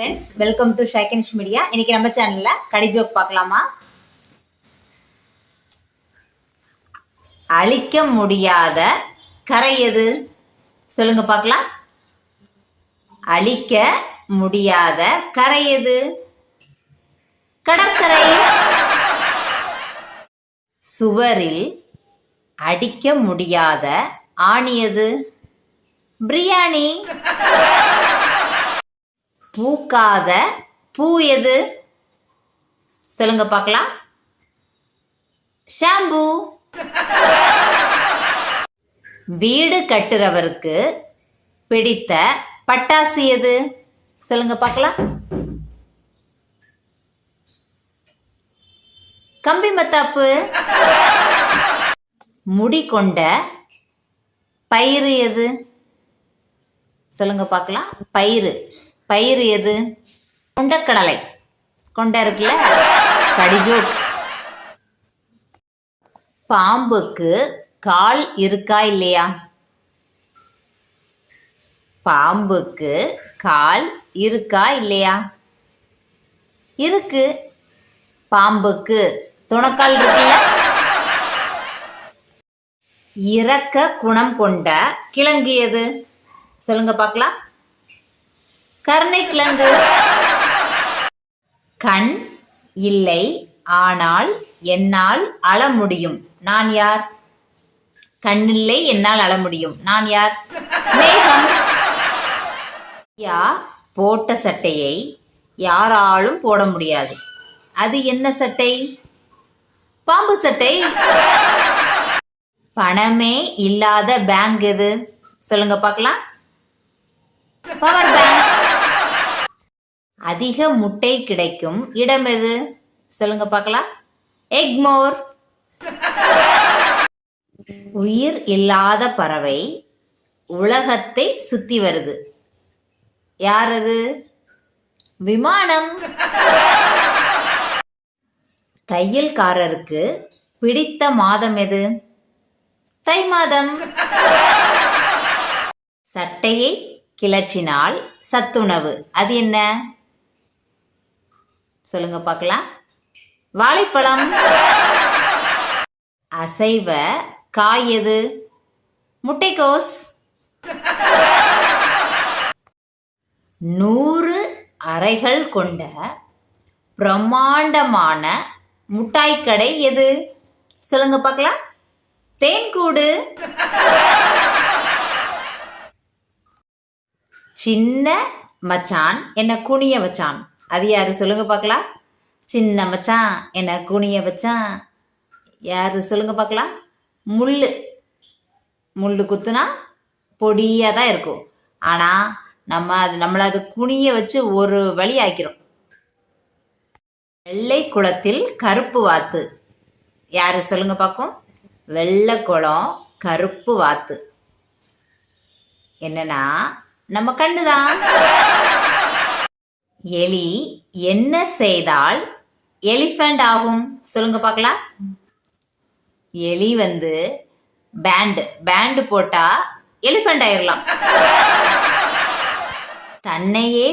Friends welcome to ஷைக்கனிஷ் media இன்னைக்கு நம்ம சேனல்ல கடி ஜோக் பார்க்கலாமா? அழிக்க முடியாத கரை எது? சொல்லுங்க பார்க்கலாம். அழிக்க முடியாத கரை எது? கடற்கரை. சுவரில் அடிக்க முடியாத ஆணியது பிரியாணி. பூக்காத பூ எது? சொல்லுங்க பார்க்கலாம். ஷாம்பு. வீடு கட்டுறவருக்கு பிடித்த பட்டாசு எது? சொல்லுங்க பார்க்கலாம். கம்பி மத்தாப்பு. முடி கொண்ட பயிறு எது? சொல்லுங்க பார்க்கலாம். பயிறு. பயிர் எது? கொண்டக்கடலை. கொண்ட இருக்குல்ல? கடிஜோக். பாம்புக்கு கால் இருக்கா இல்லையா? பாம்புக்கு கால் இருக்கா இல்லையா? இருக்கு. பாம்புக்கு துணக்கால் இருக்குல்ல? இறக்க குணம் கொண்ட கிழங்கு எது? சொல்லுங்க பார்க்கலாம். கருணை கிழங்கு கண் இல்லை ஆனால் என்னால் அழ முடியும். நான் யார்? கண்ணில்லை என்னால் அழ முடியும். நான் யார்? மேகம். யா போட்ட சட்டையை யாராலும் போட முடியாது. அது என்ன சட்டை? பாம்பு சட்டை. பணமே இல்லாத பேங்க் எது? சொல்லுங்க பார்க்கலாம். Power bank. அதிக முட்டை கிடைக்கும். இடம் எது? சொல்லுங்க பார்க்கலாம். எக்மோர் உயிர் இல்லாத பறவை உலகத்தை சுத்தி வருது. யார் அது? விமானம். தையல்காரருக்கு பிடித்த மாதம் எது? தை மாதம். சட்டையை கிளச்சினால் சத்துணவு. அது என்ன? சொல்லுங்க பார்க்கலாம். வாழைப்பழம். அசைவ காய் எது? முட்டைக்கோஸ். நூறு அறைகள் கொண்ட பிரம்மாண்டமான முட்டாய் கடை எது? சொல்லுங்க பார்க்கலாம். தேன்கூடு. சின்ன மச்சான் என்ன குனிய வச்சான்? அது யார் சொல்லுங்க பார்க்கலாம் சின்ன மச்சான் என்ன குனிய வச்சான். யார் சொல்லுங்க பார்க்கலாம் முள் முள் குத்துனா பொடியாக தான் இருக்கும். ஆனால் நம்ம அது நம்மளை அது குனிய வச்சு ஒரு வழி ஆக்கிறோம் வெள்ளை குளத்தில் கருப்பு வாத்து. யார் சொல்லுங்க பார்க்கும் வெள்ளை குளம் கருப்பு வாத்து. என்னன்னா நம்ம கண்ணு தான் எலி என்ன செய்தால் எலிஃபண்ட் ஆகும்? சொல்லுங்க பார்க்கலாம். எலி வந்து பேண்டு பேண்டு போட்டா எலிஃபண்ட் ஆயிரலாம். தன்னையே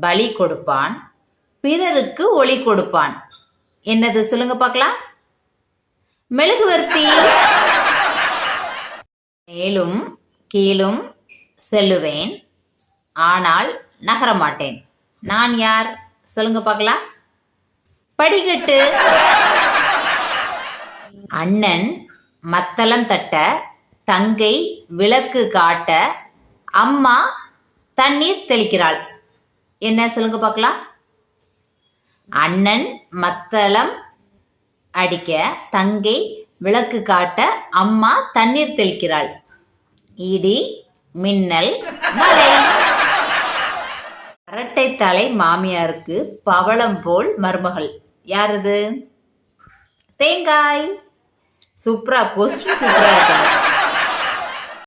பலி கொடுப்பான் பிறருக்கு ஒளி கொடுப்பான். என்னது? சொல்லுங்க பார்க்கலாம். மெழுகுவர்த்தி. மேலும் கீழும் செல்லுவேன் ஆனால் நகர மாட்டேன் நான் யார்? சொல்லுங்க பார்க்கலாம். படிக்கட்டு. அண்ணன் மத்தளம் தட்ட தங்கை விளக்கு காட்ட அம்மா தண்ணீர் தெளிக்கிறாள். என்ன சொல்லுங்க பார்க்கலாம். அண்ணன் மத்தளம் அடிக்க தங்கை விளக்கு காட்ட அம்மா தண்ணீர் தெளிக்கிறாள். இடி மின்னல் மழை. அரட்டை தலை மாமியாருக்கு பவளம் போல் மருமகள். யாரது? தேங்காய். சூப்பரா கொஸ்டின் சூப்பரா இருக்கு?